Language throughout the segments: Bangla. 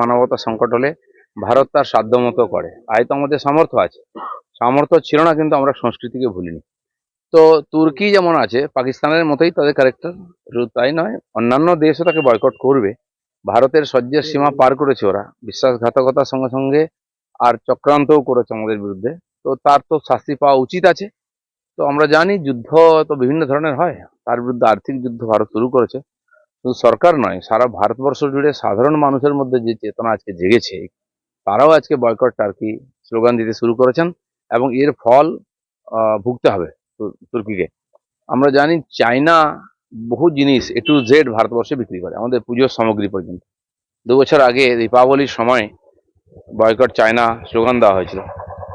মানবতা সংকট হলে ভারত তার সাধ্য মতো করে হয়তো আমাদের সামর্থ্য আছে। সামর্থ্য ছিল না, কিন্তু আমরা সংস্কৃতিকে ভুলিনি। তো তুর্কি যেমন আছে, পাকিস্তানের মতোই তাদের ক্যারেক্টার তাই নয়, অন্যান্য দেশও তাকে বয়কট করবে। ভারতের সহ্যের সীমা পার করেছে ওরা। বিশ্বাসঘাতকতার সঙ্গে সঙ্গে আর চক্রান্তও করেছে আমাদের বিরুদ্ধে। তো তার তো শাস্তি পাওয়া উচিত আছে। তো আমরা জানি যুদ্ধ তো বিভিন্ন ধরনের হয়। তার বিরুদ্ধে আর্থিক যুদ্ধ ভারত শুরু করেছে। শুধু সরকার নয়, সারা ভারতবর্ষ জুড়ে সাধারণ মানুষের মধ্যে যে চেতনা আজকে জেগেছে, তারাও আজকে বয়কট টার্কি স্লোগান দিতে শুরু করেছেন এবং এর ফল ভুগতে হবে তুর্কিকে। আমরা জানি চায়না বহু জিনিস এ টু জেড ভারতবর্ষে বিক্রি করে, আমাদের পুজোর সামগ্রী পর্যন্ত। দু বছর আগে দীপাবলির সময় বয়কট চায়না স্লোগান দেওয়া হয়েছিল।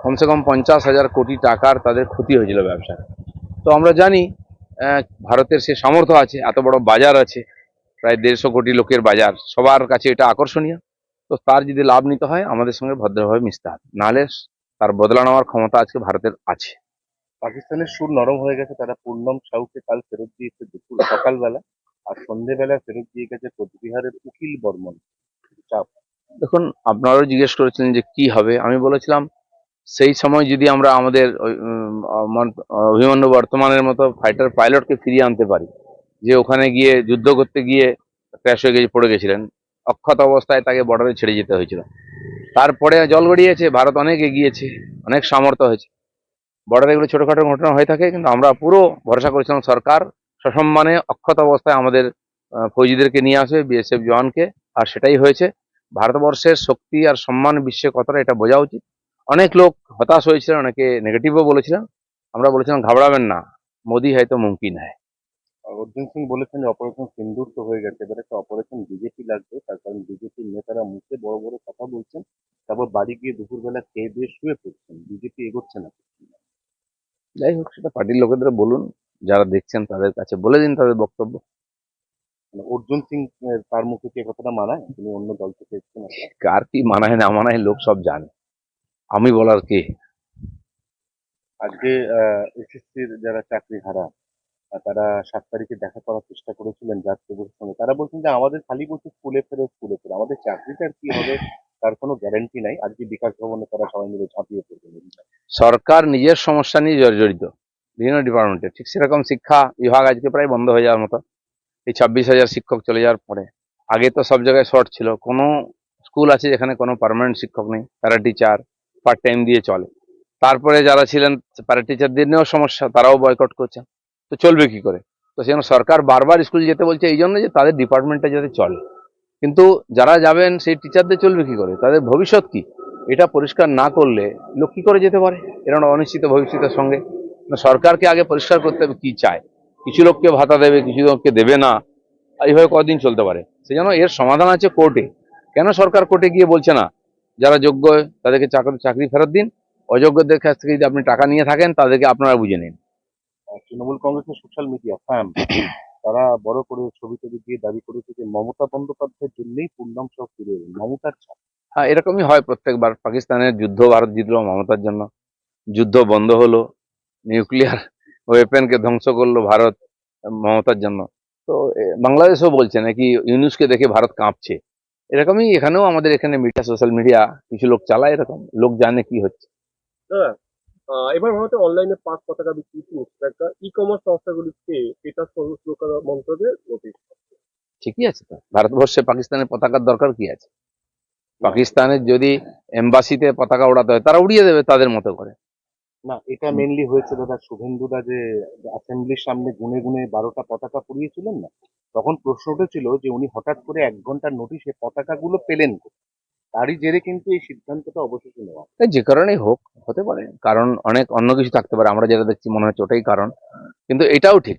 কমসে কম পঞ্চাশ হাজার কোটি টাকার তাদের ক্ষতি হয়েছিল ব্যবসায়। তো আমরা জানি ভারতের সে সামর্থ্য আছে, এত বড় বাজার আছে প্রায় দেড়শো কোটি লোকের বাজার। সবার কাছে এটা আকর্ষণীয়। তো তার যদি লাভ নিতে হয় আমাদের সঙ্গে ভদ্রভাবে মিশতে হবে। নাহলে তার বদলা নেওয়ার ক্ষমতা আজকে ভারতের আছে। পাকিস্তানের সুর নরম হয়ে গেছে তারা পূর্ণম সাউকে কাল ফেরত দিয়েছে দুপুর সকালবেলা আর সন্ধেবেলা ফেরত দিয়ে গেছে কোচবিহারের উকিল বর্মন। চাপ। দেখুন আপনারাও জিজ্ঞেস করেছিলেন যে কি হবে। আমি বলেছিলাম সেই সময় যদি আমরা আমাদের অভিমন্যু বর্তমানের মতো ফাইটার পাইলটকে ফিরিয়ে আনতে পারি যে ওখানে গিয়ে যুদ্ধ করতে গিয়ে ক্র্যাশ হয়ে গিয়ে পড়ে গেছিলেন। অক্ষত অবস্থায় তাকে বর্ডারে ছেড়ে যেতে হয়েছিল। তারপরে জল গড়িয়েছে, ভারত অনেক এগিয়েছে, অনেক সামর্থ্য হয়েছে। বর্ডারে এগুলো ছোটখাটো ঘটনা হয়ে থাকে, কিন্তু আমরা পুরো ভরসা করেছিলাম সরকার সসম্মানে অক্ষত অবস্থায় আমাদের ফৌজিদেরকে নিয়ে আসবে বিএসএফ জওয়ানকে, আর সেটাই হয়েছে। ভারতবর্ষের শক্তি আর সম্মান বিশ্বে কতটা এটা বোঝা উচিত। অনেক লোক হতাশ হয়েছিলেন, অনেকে নেগেটিভও বলেছিলেন। আমরা বলেছিলাম, ঘাবড়াবেন না, মোদি হয়তো মুমকিন হয়। অর্জুন সিং বলেছেন যে অপারেশন সিন্দুর তো হয়ে গেছে। এবার একটা অপারেশন বিজেপি লাগবে তার কারণ বিজেপির নেতারা মুখে বড় বড় কথা বলছেন তারপর বাড়ি গিয়ে দুপুরবেলা খেয়ে দিয়ে শুয়ে পড়ছেন। বিজেপি এগোচ্ছে না। যাই হোক সেটা পার্টির লোকেদের বলুন যারা দেখছেন তাদের কাছে বলে দিন তাদের বক্তব্য। মানে অর্জুন সিং তার মুখে কি কথাটা মানায়? তিনি অন্য দল থেকে এসেছেন। কার কি মানায় না মানায় লোক সব জানে। আমি বলার কে? আজকে এসএসসির যারা চাকরি হারা তারা সাত তারিখে দেখা করার চেষ্টা করেছিলেন যাত্রীদের সঙ্গে। তারা বলছেন যে আমাদের খালি বলছে স্কুলে ফেরো স্কুলে ফেরো আমাদের চাকরিটার কি হবে তার কোনো গ্যারান্টি নাই। আজকে বিকাশ ভবনে তারা সবাই মিলে ঝাঁপিয়ে পড়বেন সরকার নিজের সমস্যা নিয়ে জর্জরিত। বিভিন্ন ডিপার্টমেন্টে ঠিক সেরকম শিক্ষা বিভাগ আজকে প্রায় বন্ধ হয়ে যাওয়ার মতো। এই ছাব্বিশ হাজার শিক্ষক চলে যাওয়ার পরে। আগে তো সব জায়গায় শর্ট ছিল। কোনো স্কুল আছে যেখানে কোনো পার্মানেন্ট শিক্ষক নেই। প্যারা টিচার পার্ট টাইম দিয়ে চলে। তারপরে যারা ছিলেন প্যারা টিচারদের নিয়েও সমস্যা। তারাও বয়কট করছেন তো চলবে কি করে? তো সেজন্য সরকার বারবার স্কুল যেতে বলছে এই জন্য যে তাদের ডিপার্টমেন্টটা যাতে চলে। কিন্তু যারা যাবেন সেই টিচারদের চলবে কি করে? তাদের ভবিষ্যৎ কি? এটা পরিষ্কার না করলে লোক কী করে যেতে পারে? এরকম অনিশ্চিত ভবিষ্যতের সঙ্গে। সরকারকে আগে পরিষ্কার করতে হবে কী চায়? কিছু লোককে ভাতা দেবে, কিছু লোককে দেবে না। এইভাবে কদিন চলতে পারে? সেই জন্য এর সমাধান আছে কোর্টে কেন সরকার কোর্টে গিয়ে বলছে না? যারা যোগ্য, তাদেরকে চাকরি চাকরি ফেরত দিন। অযোগ্যদের কাছ থেকে যদি আপনি টাকা নিয়ে থাকেন, তাদেরকে আপনারা বুঝে নিন। তৃণমূল কংগ্রেসের সোশ্যাল মিডিয়া ফ্যাম তারা বড় করে ছবি টবি দিয়ে দাবি করেছে যে মমতা বন্দ্যোপাধ্যায়ের জন্যই পূর্ণাম সব ফিরে এলেন মমতার ছাপ। হ্যাঁ এরকমই হয় প্রত্যেকবার। পাকিস্তানের যুদ্ধ ভারত জিতলো মমতার জন্য। যুদ্ধ বন্ধ হলো নিউক্লিয়ার ওয়েপেনকে ধ্বংস করল ভারত মমতার জন্য। তো বাংলাদেশও বলছে নাকি ইউনুসকে দেখে ভারত কাঁপছে। এরকমই এখানেও আমাদের এখানে মিডিয়া সোশ্যাল মিডিয়া কিছু লোক চালায় এরকম। লোক জানে কি হচ্ছে। আহ, এবার ভারতে অনলাইনে পাঁচ পতাকা বিক্রি একটা ই কমার্স সংস্থাগুলিকে এটা সুরক্ষা মন্ত্রকের নোটিশ ঠিকই আছে তো। ভারতবর্ষে পাকিস্তানের পতাকার দরকার কি আছে? পাকিস্তানের যদি এম্বাসিতে পতাকা ওড়াতে হয় তারা উড়িয়ে দেবে তাদের মতো করে। না এটা মেনলি হয়েছে দাদা শুভেন্দুদা যে অ্যাসেম্বলির সামনে গুনে গুনে বারোটা পতাকা পুড়িয়েছিলেন না তখন প্রশ্ন উঠেছিল যে উনি হঠাৎ করে এক ঘণ্টার নোটিশে পতাকাগুলো পেলেন কোথায়? তারই জেরে কিন্তু এই সিদ্ধান্তটা অবশেষে নেওয়া। যে কারণেই হোক, হতে পারে। কারণ অনেক অন্য কিছু থাকতে পারে, আমরা যেটা দেখছি মনে হচ্ছে ওটাই কারণ। কিন্তু এটাও ঠিক।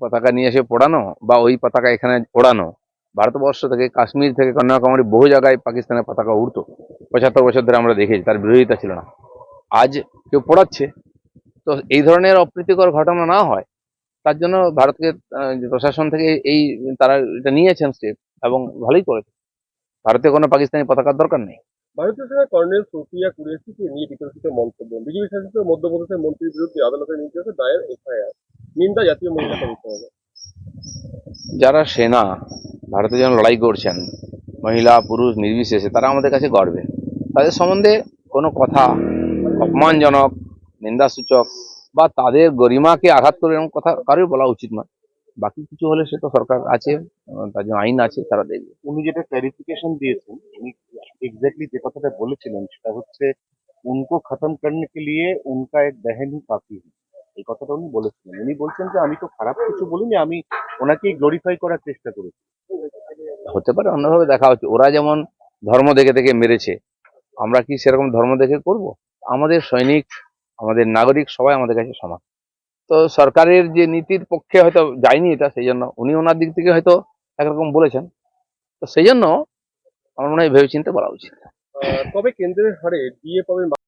পতাকা নিয়ে এসে পড়ানো বা ওই পতাকা এখানে ওড়ানো ভারতবর্ষ থেকে কাশ্মীর থেকে কন্যাকুমারী বহু জায়গায় পাকিস্তানের পতাকা উড়তো। পঁচাত্তর বছর ধরে আমরা দেখেছি, তার বিরোধিতা ছিল না। আজ কেউ পড়াচ্ছে, তো এই ধরনের অপ্রীতিকর ঘটনা না হয়। তার জন্য ভারতকে প্রশাসন থেকে এই তারা এটা নিয়েছেন স্টেপ এবং ভালোই করেছে। ভারতে কোনো পাকিস্তানি পতাকার দরকার নেই। ভারতীয় সেনার কর্নেল সোফিয়া কুরেশিকে নিয়ে বিতর্কিত মন্তব্য। বিজেপি শাসিত মধ্যপ্রদেশের মন্ত্রীর বিরুদ্ধে আদালতের নির্দেশে দায়ের এফআইআর। নিন্দা জাতীয় মহিলা কমিশনে যারা সেনা ভারতে যেন লড়াই করছেন মহিলা পুরুষ নির্বিশেষে তারা আমাদের কাছে গর্বে। তাদের সম্বন্ধে কোনো কথা অপমানজনক নিন্দাসূচক বা তাদের গরিমাকে আঘাত করে এরকম কথা কারোই বলা উচিত নয়। বাকি কিছু হলে সে তো সরকার আছে তার জন্য আইন আছে তারা দেখবে। উনি যেটা ক্যারিফিকেশন দিয়েছেন উনি এক্স্যাক্টলি যে কথাটা বলেছিলেন সেটা হচ্ছে উনকো খতম করনে কে লিয়ে উনকা এক বেহেনি কাফি এই কথাটা উনি বলেছিলেন। উনি বলছেন যে আমি তো খারাপ কিছু বলিনি আমি ওনাকেই গ্লোরিফাই করার চেষ্টা করেছি। হতে পারে অন্যভাবে দেখা হচ্ছে ওরা যেমন ধর্ম দেখে দেখে মেরেছে আমরা কি সেরকম ধর্ম দেখে করব? আমাদের সৈনিক আমাদের নাগরিক সবাই আমাদের কাছে সমান। তো সরকারের যে নীতির পক্ষে হয়তো যায়নি এটা, সেই জন্য উনি ওনার দিক থেকে হয়তো একরকম বলেছেন। তো সেই জন্য আমার মনে হয় ভেবেচিন্তে বলা উচিত। তবে কেন্দ্রের হারে বিয়ে পাবে